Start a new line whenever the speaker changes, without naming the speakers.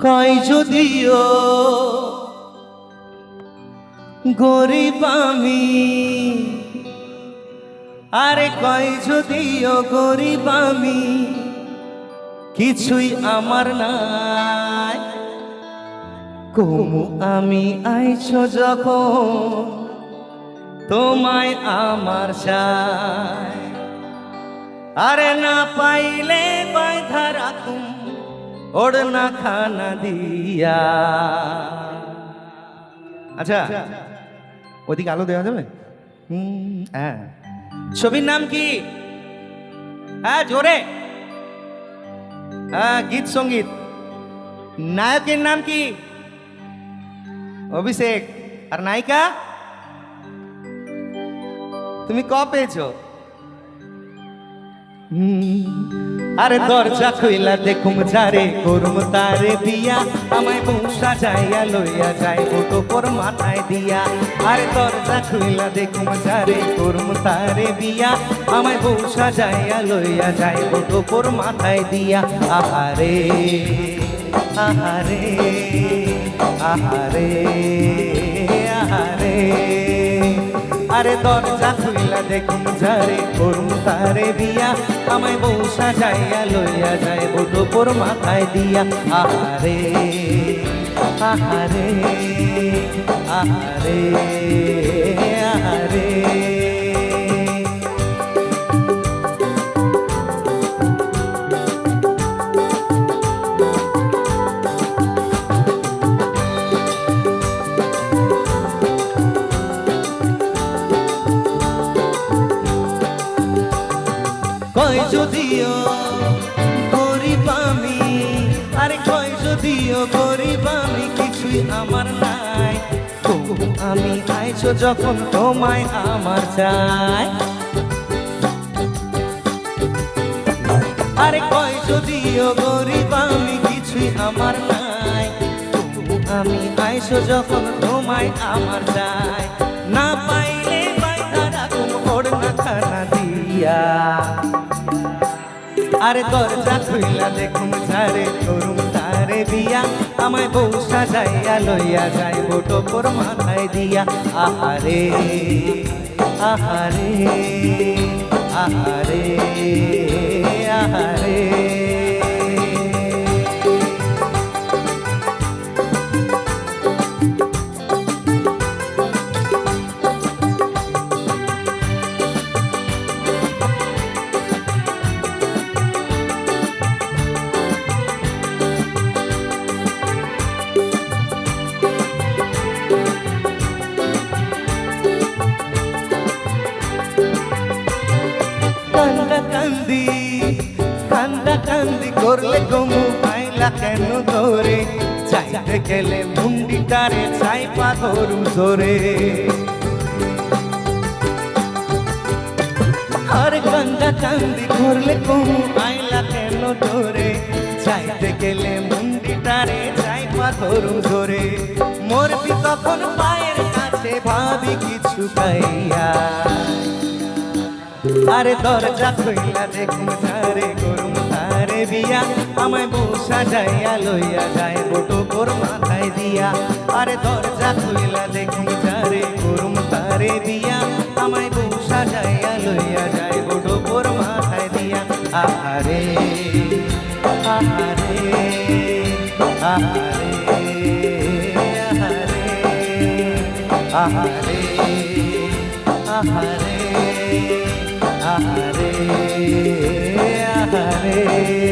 কয় যদিও গরিব আমি, আরে কয় যদিও গরিব আমি, কিছুই আমার নাই। কমু আমি আইছো যখন তোমায় আমার চাই। আরে না পাইলে বাঁধা রাখুম ওড়না খানা দিয়া। আচ্ছা ওদিকে আলো দেওয়া যাবে? হুম, হ্যাঁ। ছবির নাম কি? হ্যাঁ জোরে। হ্যাঁ গীত সংগীত। নায়কের নাম কি? অভিষেক। আর নায়িকা? তুমি ক পেয়েছ? আরে দরজা খুইলা দেখুম যারে করুম তারে বিয়া আমায় বংশা যাইয়া লইয়া যায় ফটো পর মাথায় দিয়া। আরে দরজা খুইলা দেখুম যারে করুম তারে বিয়া আমায় বংশা যাইয়া লইয়া যায় ফটো পর মাথায় দিয়া। আহারে আহারে আহারে আহারে। আরে দরজা খুইলা দেখুন যারে করুন তারে দিয়া আমায় বউ সাজাইয়া লইয়া যায় বুটোপুর মাথায় দিয়া। আহারে আহারে আহারে আহারে। কয় যদিও গরিব আমি, আরে কয় যদিও গরিব আমি, কিছুই আমার নাই। তবু আমি আইছো যখন তোমায় আমার চাই। আরে কয় যদিও গরিব আমি, কিছুই আমার নাই। তবু আমি আইছো যখন তোমায় আমার চাই। না পাইলে বাইধা রাখুন ওড়না খানা দিয়া। আরে দরজা খুইলা দেখুন ঝাড়ে করুম তারে বিয়া আমায় বউ সাজাইয়া লইয়া যাই বোটো পর মাথায় দিয়া। আহারে আহারে আহারে। করলে গমু আইলা কেন ধরে? চাইতে গেলে মুন্ডিটারে চাই পাথরু ধরে আর কান্দা চান্দি করলে গমু আইলা কেন ধরে? চাইতে গেলে মুন্ডিটারে চাই পাথরু ধরে মরবি তখন পায়ের কাছে ভাবি কিছু পাইয়া। আরে দরজা খুইলা দেখুন তারে করুন বিয়া আমায় বউ সাজাইয়া লইয়া যায় বটো বটুকুর মাথায় দিয়া। আরে দরজা খুলিলা দেখি যারে, করুম তারে বিয়া আমায় বউ সাজাইয়া লইয়া যায় বটো বটুকুর মাথায় দিয়া। আহারে আহারে আহারে আহারে আহারে আহারে আহারে।